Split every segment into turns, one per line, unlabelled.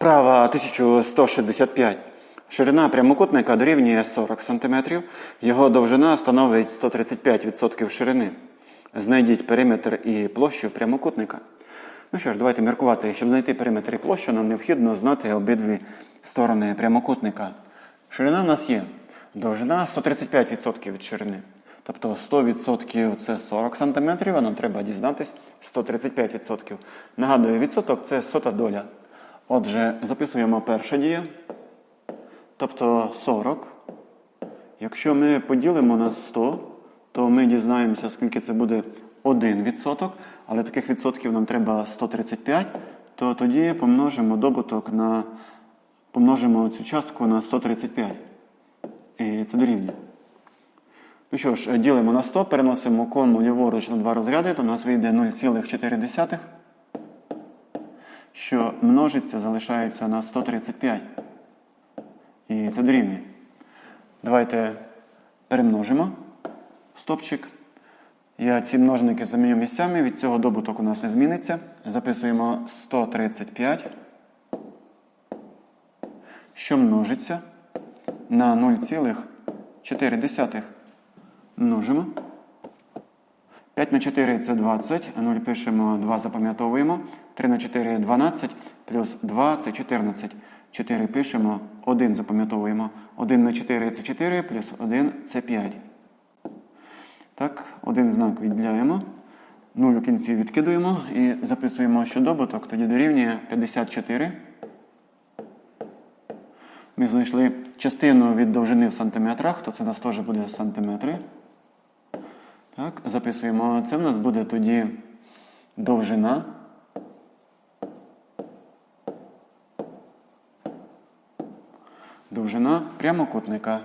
Вправа 1165. Ширина прямокутника дорівнює 40 см. Його довжина становить 135% ширини. Знайдіть периметр і площу прямокутника. Ну що ж, давайте міркувати. Щоб знайти периметр і площу, нам необхідно знати обидві сторони прямокутника. Ширина в нас є. Довжина 135% від ширини. Тобто 100% це 40 см, а нам треба дізнатись 135%. Нагадую, відсоток це сота доля. Отже, записуємо перша дія. Тобто 40. Якщо ми поділимо на 100, то ми дізнаємося, скільки це буде 1 відсоток, але таких відсотків нам треба 135, то тоді помножимо добуток на помножимо цю частку на 135. І це дорівнює. Ну що ж, ділимо на 100, переносимо кому ліворуч на два розряди, то у нас вийде 0,4, що множиться, залишається на 135. І це дорівнює. Давайте перемножимо стопчик. Я ці множники заміню місцями, від цього добуток у нас не зміниться. Записуємо 135, що множиться на 0,4. Множимо. 5 на 4 це 20, а 0 пишемо, 2 запам'ятовуємо. 3 на 4 12, плюс 2 це 14. 4 пишемо, 1 запам'ятовуємо. 1 на 4 це 4, плюс 1 це 5. Так, один знак відділяємо. 0 у кінці відкидуємо і записуємо, що добуток тоді дорівнює 54. Ми знайшли частину від довжини в сантиметрах, то це у нас теж буде сантиметри. Так, записуємо. Це в нас буде тоді довжина. Довжина прямокутника.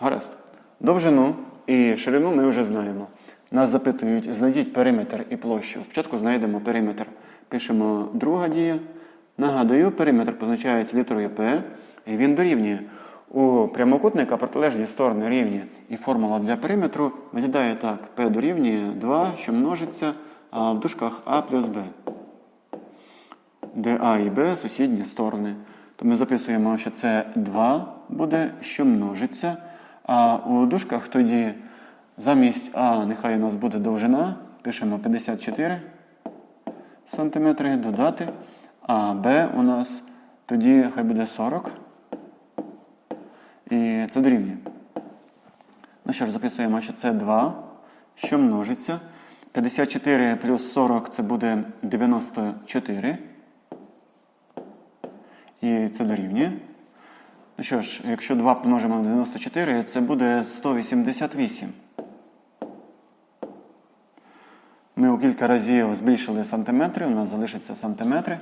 Гаразд. Довжину і ширину ми вже знаємо. Нас запитують, знайдіть периметр і площу. Спочатку знайдемо периметр. Пишемо друга дія. Нагадую, периметр позначається літерою P, і він дорівнює. У прямокутника протилежні сторони рівні. І формула для периметру виглядає так: P дорівнює 2, що множиться а в дужках А плюс Б. Де А і Б сусідні сторони. То ми записуємо, що це 2 буде, що множиться. А у дужках тоді замість А нехай у нас буде довжина. Пишемо 54 сантиметри додати. А Б у нас тоді хай буде 40. І це дорівнює. Ну що ж, записуємо, що це 2, що множиться. 54 плюс 40 це буде 94. І це дорівнює. Ну що ж, якщо 2 помножимо на 94, це буде 188. Ми у кілька разів збільшили сантиметри, у нас залишаться сантиметри.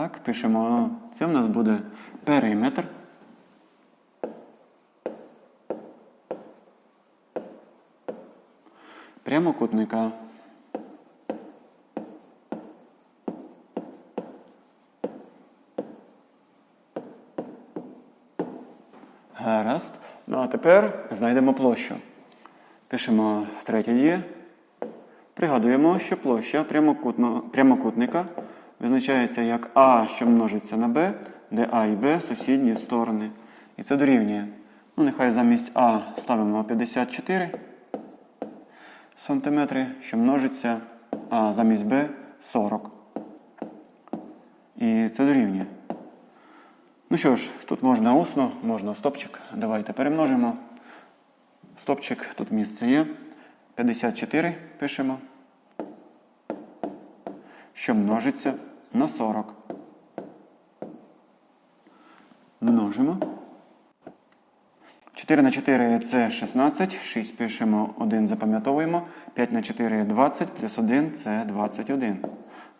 Так, пишемо, це в нас буде периметр. Прямокутника. Гаразд. Ну а тепер знайдемо площу. Пишемо третє діє. Пригадуємо, що площа прямокутника визначається як А, що множиться на Б, де А і Б сусідні сторони. І це дорівнює. Ну, нехай замість А ставимо 54 сантиметри, що множиться, а замість Б 40. І це дорівнює. Ну що ж, тут можна усно, можна стопчик. Давайте перемножимо. Стопчик, тут місце є. 54 пишемо. Що множиться на 40. Множимо. 4 на 4 це 16. 6 пишемо, 1 запам'ятовуємо. 5 на 4 20, плюс 1 це 21.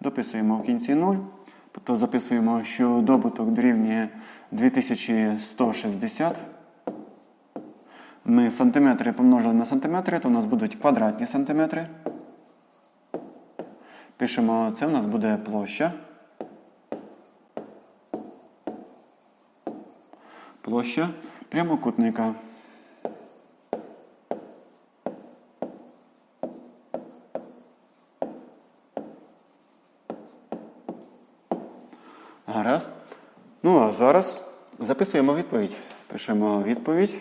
Дописуємо в кінці 0. Тобто записуємо, що добуток дорівнює 2160. Ми сантиметри помножили на сантиметри, то у нас будуть квадратні сантиметри. Пишемо, це у нас буде площа. Площа прямокутника. Гаразд. Ну а зараз записуємо відповідь. Пишемо відповідь.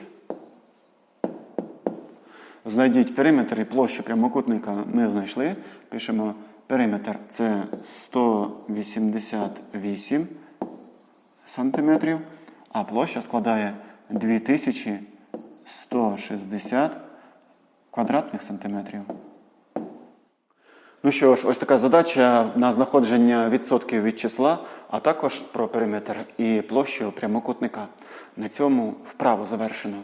Знайдіть периметр і площу прямокутника ми знайшли. Пишемо периметр це 188 сантиметрів, а площа складає 2160 квадратних сантиметрів. Ну що ж, ось така задача на знаходження відсотків від числа, а також про периметр і площу прямокутника. На цьому вправо завершено.